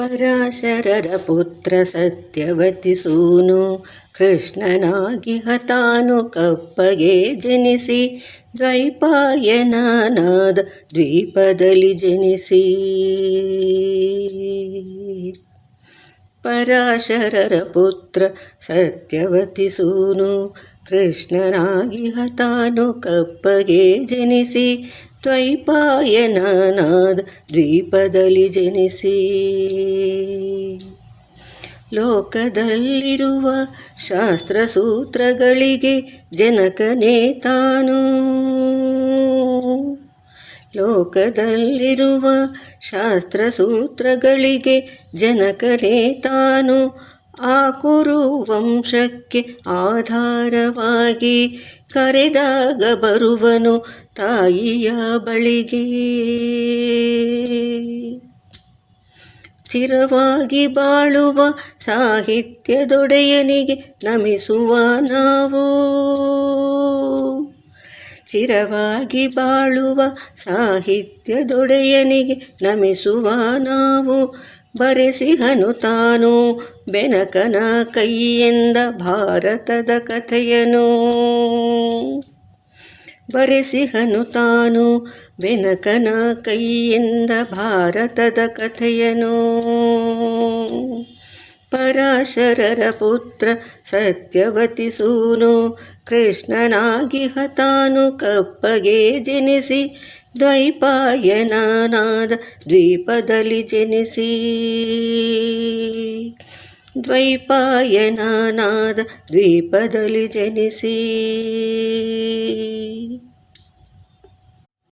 ಪರಾಶರರ ಪುತ್ರ ಸತ್ಯವತಿ ಸೂನು ಕೃಷ್ಣನಾಗಿ ಹತಾನು ಕಪ್ಪಗೆ ಜನಿಸಿ ದ್ವೈಪಾಯನಾದ ದ್ವೀಪದಲ್ಲಿ ಜನಿಸಿ. ಪರಾಶರರ ಪುತ್ರ ಸತ್ಯವತಿ ಸೂನು ಕೃಷ್ಣನಾಗಿ ಹತಾನು ಕಪ್ಪಗೆ ಜನಿಸಿ ದ್ವೈಪಾಯನಾದ ದ್ವೀಪದಲ್ಲಿ ಜನಿಸಿ. ಲೋಕದಲ್ಲಿರುವ ಶಾಸ್ತ್ರ ಸೂತ್ರಗಳಿಗೆ ಜನಕನೇ ತಾನು. ಲೋಕದಲ್ಲಿರುವ ಶಾಸ್ತ್ರ ಸೂತ್ರಗಳಿಗೆ ಜನಕನೇ ತಾನು. ಆ ಕುರು ವಂಶಕ್ಕೆ ಆಧಾರವಾಗಿ ಕರೆದಾಗ ಬರುವನು ತಾಯಿಯ ಬಳಿಗೆ. ಚಿರವಾಗಿ ಬಾಳುವ ಸಾಹಿತ್ಯದೊಡೆಯನಿಗೆ ನಮಿಸುವ ನಾವು. ಚಿರವಾಗಿ ಬಾಳುವ ಸಾಹಿತ್ಯದೊಡೆಯನಿಗೆ ನಮಿಸುವ ನಾವು. ಬರೆಸಿಹನು ತಾನು ಬೆನಕನ ಕೈಯಿಂದ ಭಾರತದ ಕಥೆಯನು. ಬರೆಸಿಹನು ತಾನು ಬೆನಕನ ಕೈಯಿಂದ ಭಾರತದ ಕಥೆಯನು. ಪರಾಶರರ ಪುತ್ರ ಸತ್ಯವತಿ ಸೂನು ಕೃಷ್ಣನಾಗಿ ಹತಾನು ಕಪ್ಪಗೆ ಜನಿಸಿ ದ್ವೈಪಾಯನಾದ ದ್ವೀಪದಲ್ಲಿ ಜನಿಸಿ. ದ್ವೈಪಾಯನಾದ ದ್ವೀಪದಲ್ಲಿ ಜನಿಸಿ.